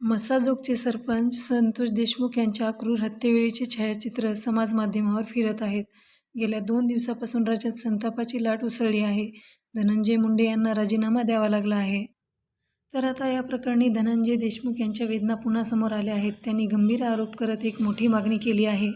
मसाजोगचे सरपंच संतोष देशमुख यांच्या क्रूर हत्येवेळीचे छायाचित्र समाजमाध्यमावर फिरत आहेत. गेल्या दोन दिवसापासून राज्यात संतापाची लाट उसळली आहे. धनंजय मुंडे यांना राजीनामा द्यावा लागला आहे. तर आता या प्रकरणी धनंजय देशमुख यांच्या वेदना पुन्हा समोर आल्या आहेत. त्यांनी गंभीर आरोप करत एक मोठी मागणी केली आहे.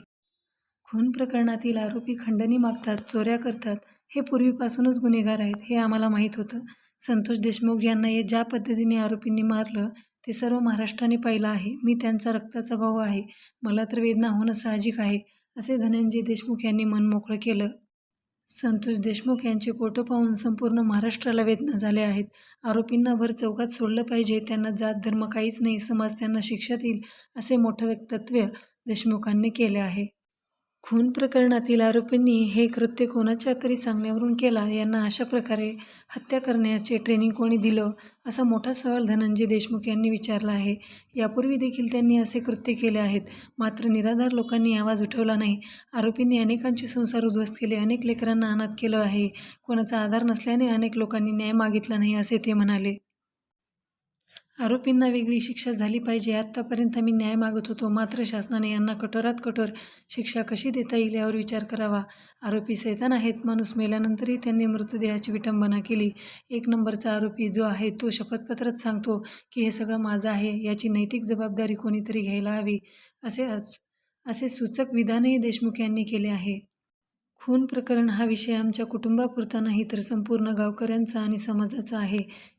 खून प्रकरणातील आरोपी खंडणी मागतात, चोऱ्या करतात, हे पूर्वीपासूनच गुन्हेगार आहेत, हे आम्हाला माहीत होतं. संतोष देशमुख यांना ज्या पद्धतीने आरोपींनी मारलं ते सर्व महाराष्ट्राने पाहिलं आहे. मी त्यांचा रक्ताचा भाऊ आहे. मला तर वेदना होणं साहजिक आहे, असे धनंजय देशमुख यांनी मन मोकळं केलं. संतोष देशमुख यांचे फोटो पाहून संपूर्ण महाराष्ट्राला वेदना झाल्या आहेत. आरोपींना भर चौकात सोडलं पाहिजे. त्यांना जात धर्म काहीच नाही, समाज त्यांना शिक्षा देईल, असे मोठं वक्तव्य देशमुखांनी केलं आहे. खून प्रकरणातील आरोपींनी हे कृत्य कोणाच्या तरी सांगण्यावरून केला. यांना अशा प्रकारे हत्या करण्याचे ट्रेनिंग कोणी दिलं, असा मोठा सवाल धनंजय देशमुख यांनी विचारला आहे. यापूर्वी देखील त्यांनी असे कृत्य केले आहेत. मात्र निराधार लोकांनी आवाज उठवला नाही. आरोपींनी अनेकांचे संसार उद्ध्वस्त केले, अनेक लेकरांना अनाथ केलं आहे. कोणाचा आधार नसल्याने अनेक लोकांनी न्याय मागितला नाही, असे ते म्हणाले. आरोपींना वेगळी शिक्षा झाली पाहिजे. आत्तापर्यंत मी न्याय मागत होतो. मात्र शासनाने यांना कठोरात कठोर शिक्षा कशी देता येईल, यावर विचार करावा. आरोपी सैतान आहेत. माणूस मेल्यानंतरही त्यांनी मृतदेहाची विटंबना केली. एक नंबरचा आरोपी जो आहे तो शपथपत्रात सांगतो की हे सगळं माझं आहे. याची नैतिक जबाबदारी कोणीतरी घ्यायला हवी, असे असे सूचक विधानही देशमुख यांनी केले आहे. खून प्रकरण हा विषय आमच्या कुटुंबापुरता नाही, तर संपूर्ण गावकऱ्यांचा आणि समाजाचा आहे.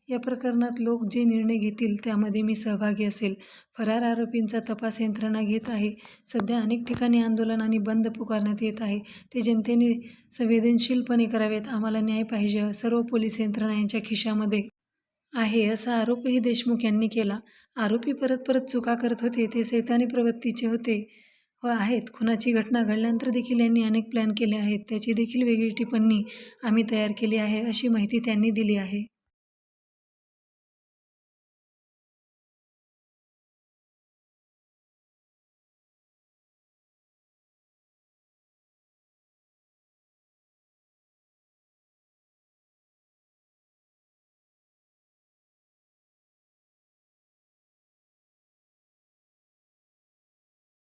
या प्रकरणात लोक जे निर्णय घेतील त्यामध्ये मी सहभागी असेल. फरार आरोपींचा तपास यंत्रणा घेत आहे. सध्या अनेक ठिकाणी आंदोलन आणि बंद पुकारण्यात येत आहे. ते जनतेने संवेदनशीलपणे करावेत. आम्हाला न्याय पाहिजे. सर्व पोलीस यंत्रणा यांच्या खिशामध्ये आहे, असा आरोपही देशमुख यांनी केला. आरोपी परत परत चुका करत होते. ते सैतानी प्रवृत्तीचे होते व आहेत. खुनाची घटना घडल्यानंतर देखील यांनी अनेक प्लॅन केले आहेत. त्याची देखील वेगळी टिप्पणी आम्ही तयार केली आहे, अशी माहिती त्यांनी दिली आहे.